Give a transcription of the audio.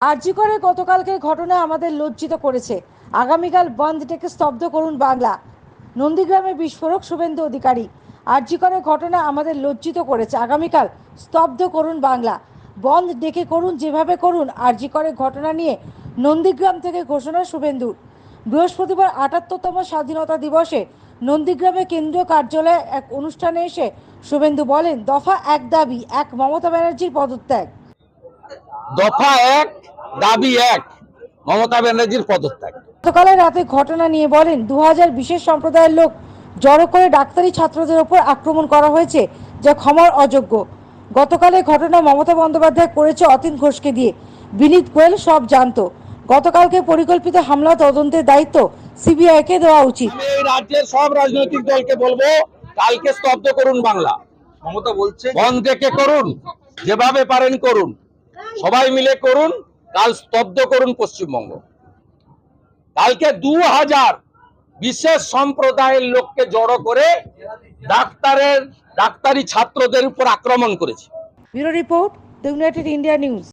আরজি করে গতকালকের ঘটনা আমাদের লজ্জিত করেছে। আগামীকাল বন্ধ ডেকে স্তব্ধ করুন বাংলা। নন্দীগ্রামে বিস্ফোরক শুভেন্দু অধিকারী। আরজি করে ঘটনা আমাদের লজ্জিত করেছে। আগামীকাল স্তব্ধ করুন বাংলা। বন্ধ ডেকে করুন, যেভাবে করুন আরজি করে ঘটনা নিয়ে নন্দীগ্রাম থেকে ঘোষণা শুভেন্দুর। বৃহস্পতিবার আটাত্তরতম স্বাধীনতা দিবসে নন্দীগ্রামে কেন্দ্রীয় কার্যালয়ে এক অনুষ্ঠানে এসে শুভেন্দু বলেন, দফা এক দাবি, এক মমতা ব্যানার্জির পদত্যাগ। দফা এক দাবি এক। মমতা ব্যানার্জির পদত্যাগ। গতকালের রাতে ঘটনা নিয়ে বলেন দু হাজার বিশেষ সম্প্রদায়ের লোক জড়ো করে ডাক্তারি ছাত্রদের ওপর আক্রমণ করা হয়েছে যা ক্ষমার অযোগ্য। গতকালের ঘটনা মমতা বন্দ্যোপাধ্যায় করেছে অতীন ঘোষকে দিয়ে। বিনীত গোয়েল সব জানতো। গতকালকে পরিকল্পিত হামলা তদন্তের দায়িত্ব সিবিআই কে দেওয়া উচিত। এই রাজ্যের সব রাজনৈতিক দলকে বলব কালকে স্তব্ধ করুন বাংলা। মমতা বলছে বন্ধ থেকে করুন যেভাবে পারেন করুন। সবাই মিলে করুন, কাল স্তব্ধ করুন পশ্চিমবঙ্গ। কালকে দু হাজার বিশেষ সম্প্রদায়ের লোককে জড়ো করে ডাক্তারের, ডাক্তারি ছাত্রদের উপর আক্রমণ করেছে। United India news.